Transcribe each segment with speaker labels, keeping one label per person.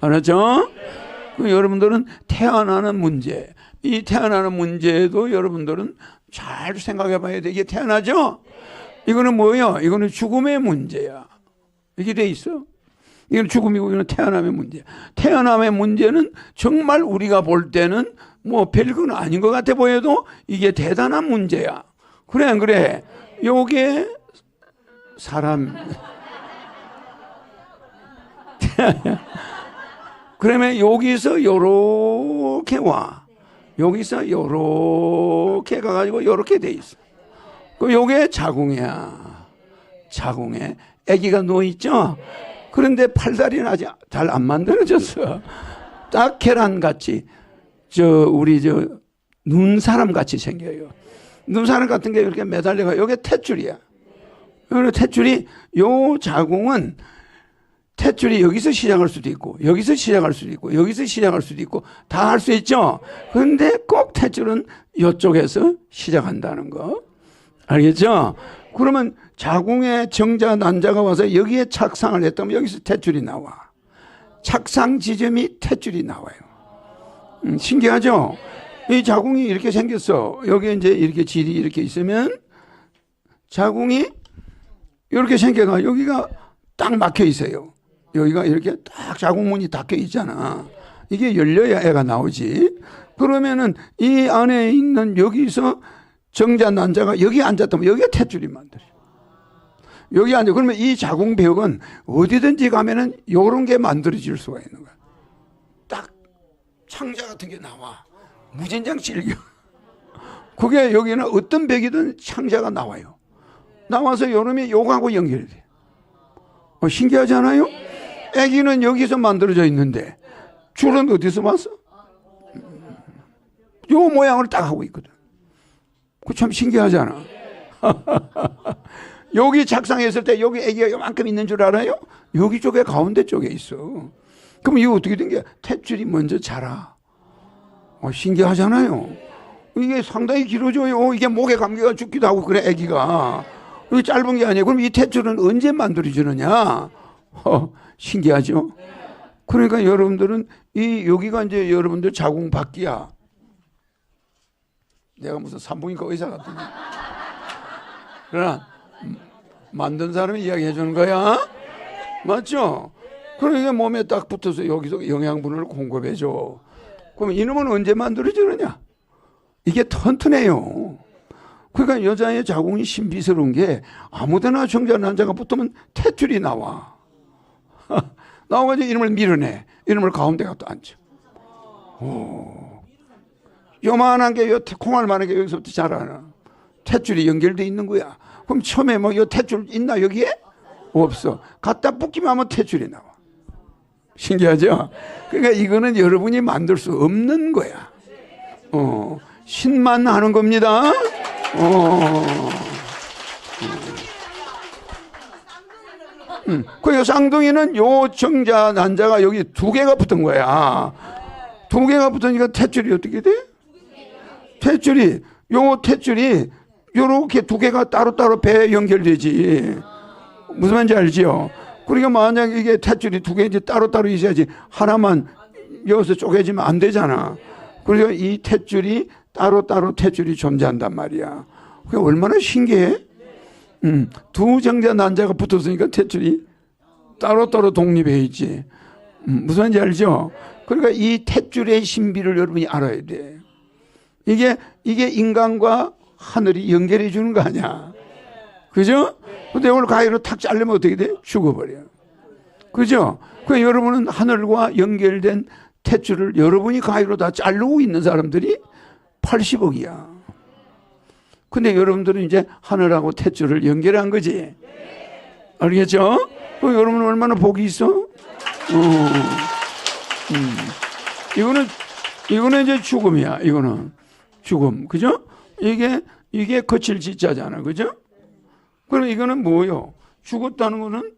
Speaker 1: 알았죠? 그 여러분들은 태어나는 문제, 이 태어나는 문제도 여러분들은 잘 생각해 봐야 돼. 이게 태어나죠? 이거는 뭐예요? 이거는 죽음의 문제야. 이게 돼 있어. 이건 죽음이고 이건 태어남의 문제. 태어남의 문제는 정말 우리가 볼 때는 뭐 별건 아닌 것 같아 보여도 이게 대단한 문제야. 그래 안 그래? 요게 사람 그러면 여기서 요렇게 와. 여기서 요렇게 가가지고 요렇게 돼 있어. 그 요게 자궁이야. 자궁에 아기가 누워 있죠. 그런데 팔다리는 아직 잘 안 만들어졌어. 딱 계란 같이 저 우리 저 눈사람 같이 생겨요. 눈사람 같은 게 이렇게 매달려가 요게 탯줄이야. 요 탯줄이 요 자궁은 탯줄이 여기서 시작할 수도 있고 여기서 시작할 수도 있고 여기서 시작할 수도 있고 다 할 수 있죠. 그런데 꼭 탯줄은 이쪽에서 시작한다는 거 알겠죠? 그러면 자궁에 정자 난자가 와서 여기에 착상을 했다면 여기서 탯줄이 나와. 착상 지점이 탯줄이 나와요. 음, 신기하죠? 이 자궁이 이렇게 생겼어. 여기 이제 이렇게 질이 이렇게 있으면 자궁이 이렇게 생겨가 여기가 딱 막혀 있어요. 여기가 이렇게 딱 자궁문이 닫혀 있잖아. 이게 열려야 애가 나오지. 그러면은 이 안에 있는 여기서 정자 난자가 여기 앉았다면 여기가 탯줄이 만들어. 여기 앉아. 그러면 이 자궁벽은 어디든지 가면은 요런 게 만들어질 수가 있는 거야. 딱 창자 같은 게 나와. 무진장 질겨. 그게 여기는 어떤 벽이든 창자가 나와요. 나와서 요놈이 요거하고 연결돼. 어, 신기하지 않아요? 아기는 여기서 만들어져 있는데 줄은 어디서 왔어? 요 모양을 딱 하고 있거든. 그 참 신기하잖아. 여기 작상했을 때 여기 아기가 요만큼 있는 줄 알아요? 여기 쪽에 가운데 쪽에 있어. 그럼 이거 어떻게 된 게? 탯줄이 먼저 자라. 어, 신기하잖아요. 이게 상당히 길어져요. 이게 목에 감기가 죽기도 하고 그래 아기가. 이게 짧은 게 아니에요. 그럼 이 탯줄은 언제 만들어지느냐? 어, 신기하죠? 그러니까 여러분들은 이 여기가 이제 여러분들 자궁 밖이야. 내가 무슨 산부인과 의사 같은 그러나 만든 사람이 이야기해 주는 거야. 맞죠? 그러니까 몸에 딱 붙어서 여기서 영양분을 공급해 줘. 그럼 이놈은 언제 만들어지느냐? 이게 튼튼해요. 그러니까 여자의 자궁이 신비스러운 게 아무데나 정자 난자가 붙으면 탯줄이 나와. 나와가지고 이놈을 밀어내. 이놈을 가운데 갖다 앉혀. 오. 요만한 게, 요 콩알 만한 게 여기서부터 자라나. 탯줄이 연결돼 있는 거야. 그럼 처음에 뭐, 요 탯줄 있나, 여기에? 없어. 갖다 붙기만 하면 탯줄이 나와. 신기하죠? 그러니까 이거는 여러분이 만들 수 없는 거야. 어, 신만 하는 겁니다. 어. 음. 그 쌍둥이는 요 정자 난자가 여기 두 개가 붙은 거야. 두 개가 붙으니까 탯줄이 어떻게 돼? 탯줄이 요 탯줄이 요렇게 두 개가 따로따로 배에 연결되지. 무슨 말인지 알지요? 그러니까 만약 이게 탯줄이 두 개인지 따로따로 있어야지 하나만 여기서 쪼개지면 안 되잖아. 그래서 이 탯줄이 따로따로 탯줄이 존재한단 말이야. 그게 얼마나 신기해? 음, 두 정자 난자가 붙었으니까 탯줄이 따로따로 독립해 있지. 음, 무슨 말인지 알죠? 그러니까 이 탯줄의 신비를 여러분이 알아야 돼. 이게, 이게 인간과 하늘이 연결해 주는 거 아니야. 그죠? 근데 오늘 가위로 탁 자르면 어떻게 돼? 죽어버려. 그죠? 그 여러분은 하늘과 연결된 탯줄을 여러분이 가위로 다 자르고 있는 사람들이 80억이야. 근데 여러분들은 이제 하늘하고 탯줄을 연결한 거지. 알겠죠? 그 여러분 얼마나 복이 있어? 어. 음. 이거는 이거는 이제 죽음이야. 이거는 죽음. 그죠? 이게 이게 거칠 지자잖아. 그죠? 그럼 이거는 뭐요? 죽었다는 거는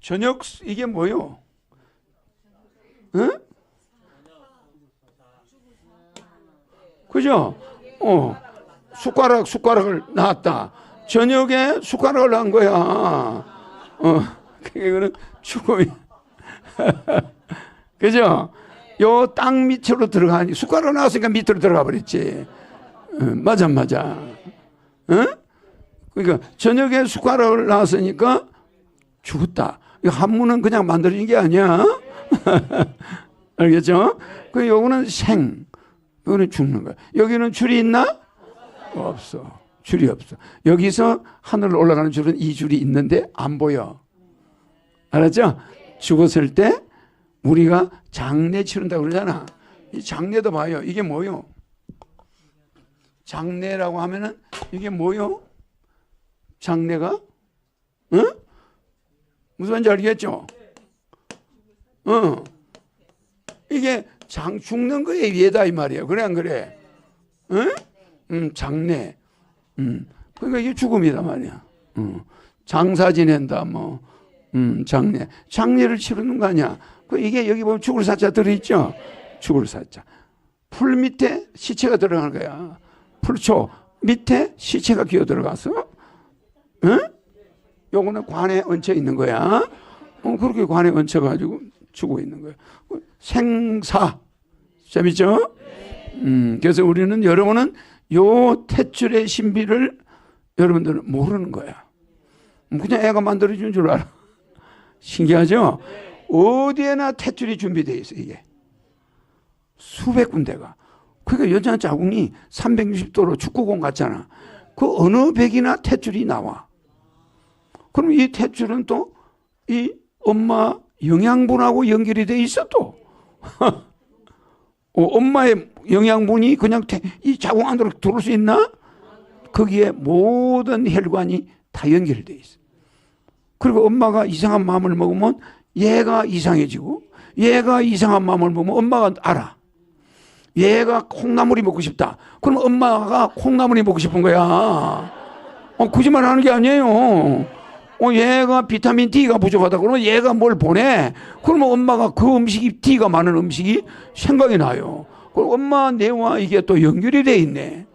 Speaker 1: 저녁 이게 뭐요? 응? 그죠? 어, 숟가락, 숟가락을 놨다. 저녁에 숟가락을 한 거야. 어, 그거는 죽음이. 그죠? 요 땅 밑으로 들어가니 숟가락 나왔으니까 밑으로 들어가 버렸지. 응, 맞아 맞아. 응? 그러니까 저녁에 숟가락을 나왔으니까 죽었다. 이 한문은 그냥 만들어진 게 아니야. 알겠죠? 그 요거는 생. 요거는 죽는 거야. 여기는 줄이 있나? 없어. 줄이 없어. 여기서 하늘로 올라가는 줄은 이 줄이 있는데 안 보여. 알았죠? 죽었을 때 우리가 장례 치른다고 그러잖아. 이 장례도 봐요. 이게 뭐요? 장례라고 하면은 이게 뭐요? 장례가? 응? 무슨 말인지 알겠죠? 어. 이게 장 죽는 거에 위에다 이 말이에요. 그래 안 그래? 응? 음, 장례. 음. 그러니까 이게 죽음이다 말이야. 음. 장사 지낸다 뭐. 음, 장례. 장례를 치르는 거 아니야. 그 이게 여기 보면 죽을 사자 들어 있죠? 죽을 사자. 풀 밑에 시체가 들어가는 거야. 풀초 밑에 시체가 기어 들어가서, 응? 요거는 관에 얹혀 있는 거야. 어, 그렇게 관에 얹혀 가지고 죽고 있는 거야. 생사. 재밌죠? 음, 그래서 우리는 여러분은 요 탯줄의 신비를 여러분들은 모르는 거야. 그냥 애가 만들어준 줄 알아. 신기하죠? 어디에나 탯줄이 준비되어 있어, 이게. 수백 군데가. 그러니까 여자 자궁이 360도로 축구공 같잖아. 그 어느 백이나 탯줄이 나와. 그럼 이 탯줄은 또 이 엄마 영양분하고 연결이 돼 있어 또. 어, 엄마의 영양분이 그냥 태- 이 자궁 안으로 들어올 수 있나? 거기에 모든 혈관이 다 연결돼 있어. 그리고 엄마가 이상한 마음을 먹으면 얘가 이상해지고 얘가 이상한 마음을 먹으면 엄마가 알아. 얘가 콩나물이 먹고 싶다. 그럼 엄마가 콩나물이 먹고 싶은 거야. 어, 거짓말 하는 게 아니에요. 어, 얘가 비타민 D가 부족하다. 그러면 얘가 뭘 보내? 그러면 엄마가 그 음식이 D가 많은 음식이 생각이 나요. 그럼 엄마 뇌와 이게 또 연결이 돼 있네.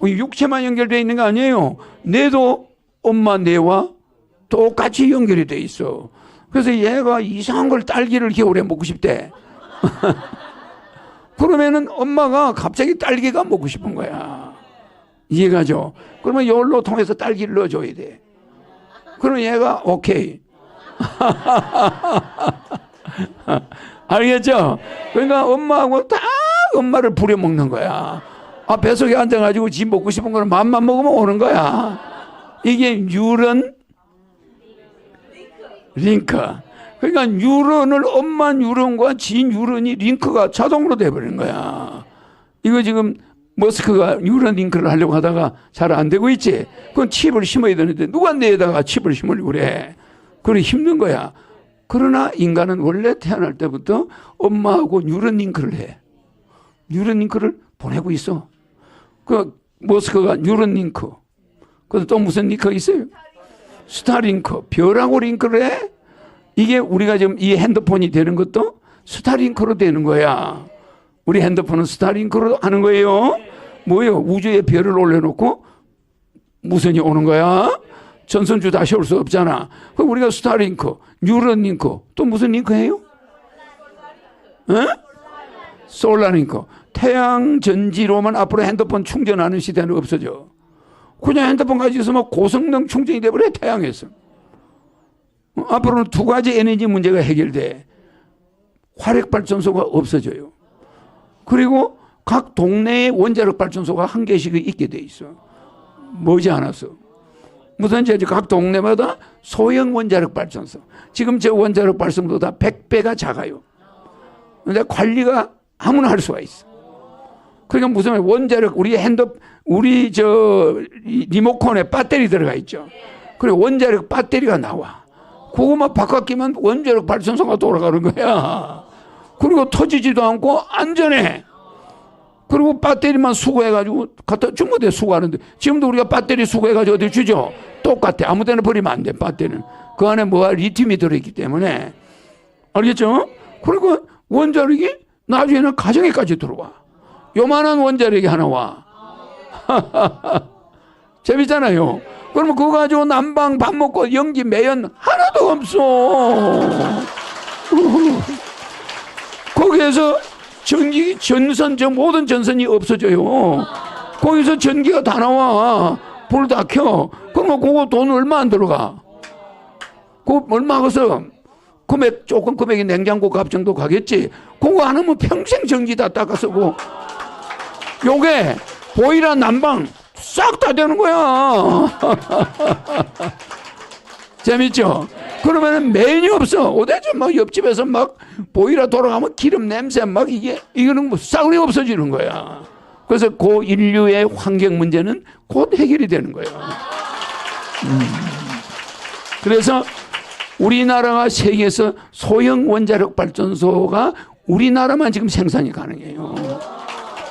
Speaker 1: 어, 육체만 연결돼 있는 거 아니에요. 뇌도 엄마 뇌와 똑같이 연결이 돼 있어. 그래서 얘가 이상한 걸 딸기를 겨울에 먹고 싶대. 그러면은 엄마가 갑자기 딸기가 먹고 싶은 거야. 이해가죠? 그러면 열로 통해서 딸기를 넣어줘야 돼. 그럼 얘가 오케이. 알겠죠? 그러니까 엄마하고 딱 엄마를 부려먹는 거야. 아, 뱃속에 앉아가지고 지 먹고 싶은 거는 맘만 먹으면 오는 거야. 이게 뉴런 링크. 그러니까 뉴런을 엄마 뉴런과 지 뉴런이 링크가 자동으로 돼버리는 거야. 이거 지금 머스크가 뉴런 링크를 하려고 하다가 잘 안 되고 있지. 그건 칩을 심어야 되는데 누가 내에다가 칩을 심으려고 그래. 그래 힘든 거야. 그러나 인간은 원래 태어날 때부터 엄마하고 뉴런 링크를 해. 뉴런 링크를 보내고 있어. 그 머스크가 뉴런 링크. 그래서 또 무슨 링크가 있어요? 스타링크. 별하고 링크를 해? 이게 우리가 지금 이 핸드폰이 되는 것도 스타링크로 되는 거야. 우리 핸드폰은 스타링크로 하는 거예요. 뭐예요? 우주에 별을 올려놓고 무선이 오는 거야. 전선주 다시 올 수 없잖아. 그럼 우리가 스타링크, 뉴런링크, 또 무슨 링크예요? 에? 솔라링크. 태양 전지로만 앞으로 핸드폰 충전하는 시대는 없어져. 그냥 핸드폰 가지고 있으면 고성능 충전이 돼버려 태양에서. 어, 앞으로는 두 가지 에너지 문제가 해결돼. 화력 발전소가 없어져요. 그리고 각 동네에 원자력 발전소가 한 개씩 있게 돼 있어. 머지 않았어. 무슨 죄지 각 동네마다 소형 원자력 발전소. 지금 저 원자력 발전소보다 100배가 작아요. 근데 관리가 아무나 할 수가 있어. 그러니까 무슨 말 원자력 우리 핸드 우리 저 리모컨에 배터리 들어가 있죠. 그리고 원자력 배터리가 나와. 그거만 바꿔 끼면 원자력 발전소가 돌아가는 거야. 그리고 터지지도 않고 안전해. 그리고 배터리만 수거해가지고 갖다 준 건데 수거하는데 지금도 우리가 배터리 수거해가지고 어디 주죠? 똑같아. 아무 데나 버리면 안 돼, 배터리는. 그 안에 뭐가 리튬이 들어있기 때문에. 알겠죠? 그리고 원자력이 나중에는 가정에까지 들어와. 요만한 원자력이 하나 와. 재밌잖아요. 그러면 그거 가지고 난방 밥 먹고 연기 매연 하나도 없어. 그래서 전기 전선 저 모든 전선이 없어져요. 거기서 전기가 다 나와. 불 다 켜. 그러면 그거 돈 얼마 안 들어가? 그 얼마 가서 금액 조금 금액이 냉장고 값 정도 가겠지. 그거 안 하면 평생 전기 다 닦아 쓰고. 요게 보이라 난방 싹 다 되는 거야. 재밌죠? 그러면은 매연이 없어. 어대죠? 막 옆집에서 막 보이라 돌아가면 기름 냄새 막 이게 이거는 뭐 싸그리 없어지는 거야. 그래서 그 인류의 환경 문제는 곧 해결이 되는 거예요. 음. 그래서 우리나라가 세계에서 소형 원자력 발전소가 우리나라만 지금 생산이 가능해요.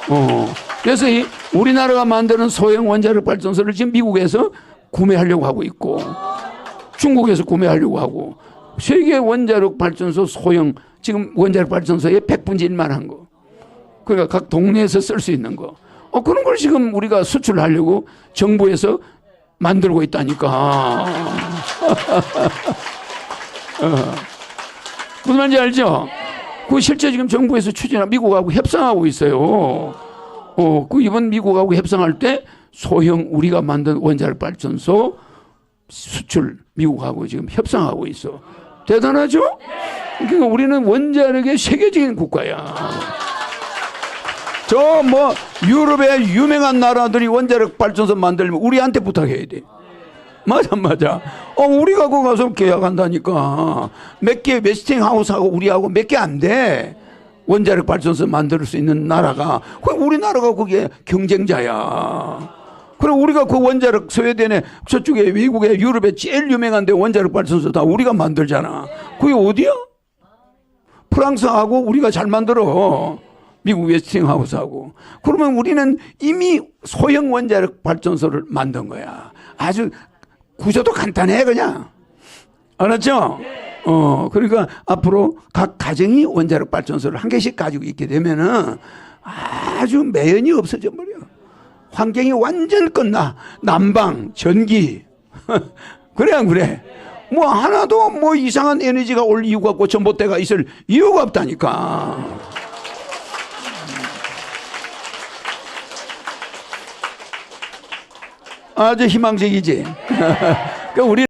Speaker 1: 어. 그래서 이 우리나라가 만드는 소형 원자력 발전소를 지금 미국에서 구매하려고 하고 있고 중국에서 구매하려고 하고 세계 원자력 발전소 소형 지금 원자력 100분의 1만 한 거. 그러니까 각 동네에서 쓸 수 있는 거. 어 그런 걸 지금 우리가 수출하려고 정부에서 만들고 있다니까. 어. 무슨 말인지 알죠? 그 실제 지금 정부에서 추진하고 미국하고 협상하고 있어요. 어, 그 이번 미국하고 협상할 때 소형 우리가 만든 원자력 발전소 수출 미국하고 지금 협상하고 있어. 대단하죠? 그러니까 우리는 원자력의 세계적인 국가야. 저 뭐 유럽의 유명한 나라들이 원자력 발전소 만들면 우리한테 부탁해야 돼. 맞아 맞아. 어 우리가 거기 가서 계약한다니까. 몇 개 웨스팅 하우스하고 우리하고 몇 개 안 돼. 원자력 발전소 만들 수 있는 나라가. 그 우리나라가 그게 경쟁자야. 그래 우리가 그 원자력 스웨덴에 저쪽에 미국에 유럽에 제일 유명한데 원자력 발전소 다 우리가 만들잖아. 그게 어디야? 프랑스하고 우리가 잘 만들어. 미국 웨스팅하우스하고. 그러면 우리는 이미 소형 원자력 발전소를 만든 거야. 아주 구조도 간단해 그냥. 알았죠? 어, 그러니까 앞으로 각 가정이 원자력 발전소를 한 개씩 가지고 있게 되면은 아주 매연이 없어져 버려. 환경이 완전 끝나. 난방, 전기. 그래, 안 그래? 뭐 하나도 뭐 이상한 에너지가 올 이유가 없고 전봇대가 있을 이유가 없다니까. 아주 희망적이지. 그러니까 우리